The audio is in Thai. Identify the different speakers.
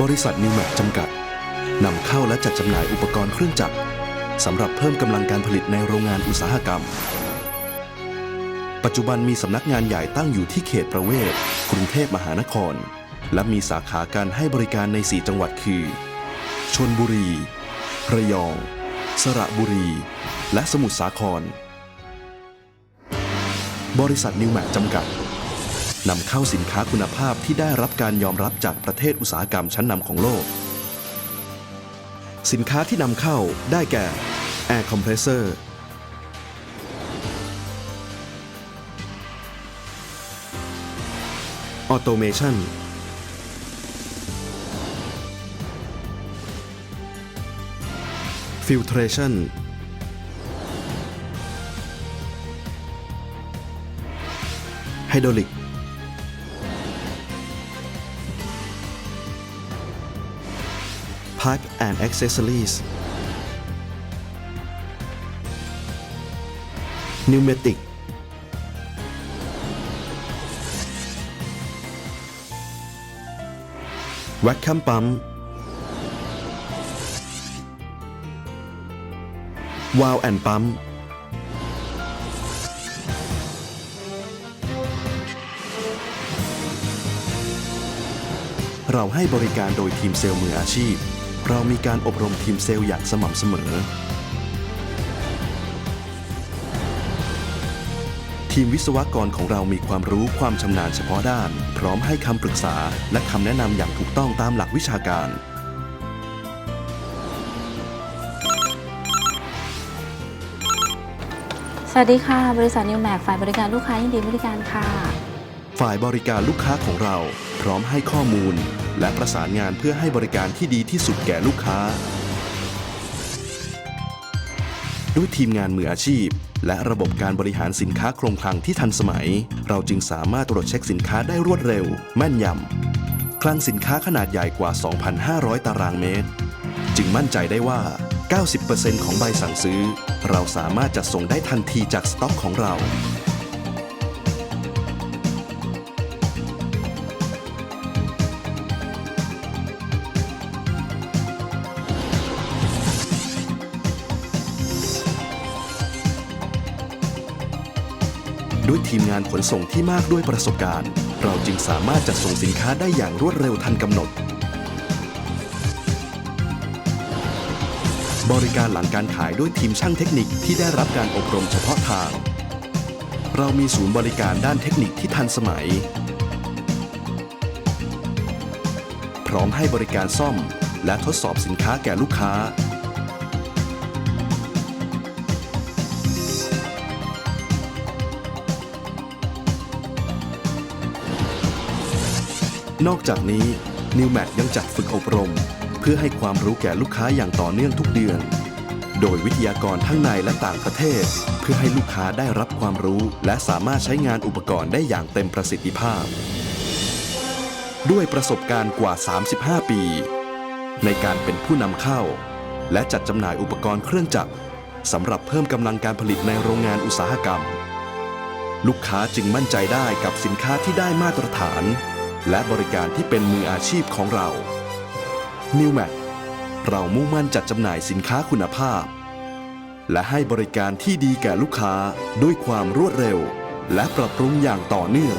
Speaker 1: บริษัทนิวแมกจำกัดนำเข้าและจัดจำหน่ายอุปกรณ์เครื่องจักรสำหรับเพิ่มกำลังการผลิตในโรงงานอุตสาหกรรม ปัจจุบันมีสำนักงานใหญ่ตั้งอยู่ที่เขตประเวศกรุงเทพมหานคร และมีสาขาการให้บริการใน 4 จังหวัดคือชนบุรี ระยอง สระบุรี และสมุทรสาคร บริษัทนิวแมกจำกัด นำเข้าสินค้าคุณภาพที่ได้รับการยอมรับจากประเทศอุตสาหกรรมชั้นนำของโลก สินค้าที่นำเข้าได้แก่ Air Compressor Automation Filtration Hydraulic Pipe and Accessories Pneumatic Vacuum Pump Valve and Pump เราให้บริการโดยทีมเซลล์มืออาชีพ เรามีการอบรมทีมเซลล์อย่างสม่ำเสมอ ทีมวิศวกรของเรามีความรู้ความชำนาญเฉพาะด้าน พร้อมให้คำปรึกษา และคำแนะนำอย่างถูกต้องตามหลักวิชาการ
Speaker 2: สวัสดีค่ะ บริษัทนิวแม็กฝ่ายบริการลูกค้ายินดีบริการค่ะ
Speaker 1: ฝ่ายบริการลูกค้าของเราพร้อมให้ข้อมูล และประสานงานเพื่อให้บริการที่ดีที่สุดแก่ลูกค้า ด้วยทีมงานมืออาชีพ และระบบการบริหารสินค้าโครงคลังที่ทันสมัย เราจึงสามารถตรวจเช็คสินค้าได้รวดเร็ว แม่นยำคลังสินค้าขนาดใหญ่กว่า 2,500 ตารางเมตร จึงมั่นใจได้ว่า 90%ของใบสั่งซื้อ เราสามารถจัดส่งได้ทันทีจากสต็อกของเรา ด้วยทีมงานขนส่งที่มากด้วยประสบการณ์ เราจึงสามารถจัดส่งสินค้าได้อย่างรวดเร็วทันกำหนด บริการหลังการขายด้วยทีมช่างเทคนิคที่ได้รับการอบรมเฉพาะทาง เรามีศูนย์บริการด้านเทคนิคที่ทันสมัย พร้อมให้บริการซ่อมและทดสอบสินค้าแก่ลูกค้า นอกจากนี้ New m a t ยังจัดฝึกอบรม เพื่อให้ความรู้แก่ลูกค้าอย่างต่อเนื่องทุกเดือน โดยวิทยากรทั้งในและต่างประเทศ เพื่อให้ลูกค้าได้รับความรู้ และสามารถใช้งานอุปกรณ์ได้อย่างเต็มประสิทธิภาพ ด้วยประสบการณ์กว่า 35 ปี ในการเป็นผู้นำเข้า และจัดจำหน่ายอุปกรณ์เครื่องจักรสำหรับเพิ่มกำลังการผลิตในโรงงานอุตสาหกรรม ลูกค้าจึงมั่นใจได้กับสินค้าที่ได้มาตรฐาน และบริการที่เป็นมืออาชีพของเรา New m a c เรามุ่งมั่นจัดจำหน่ายสินค้าคุณภาพ และให้บริการที่ดีแก่ลูกค้าด้วยความรวดเร็ว และปรับปรุงอย่างต่อเนื่อง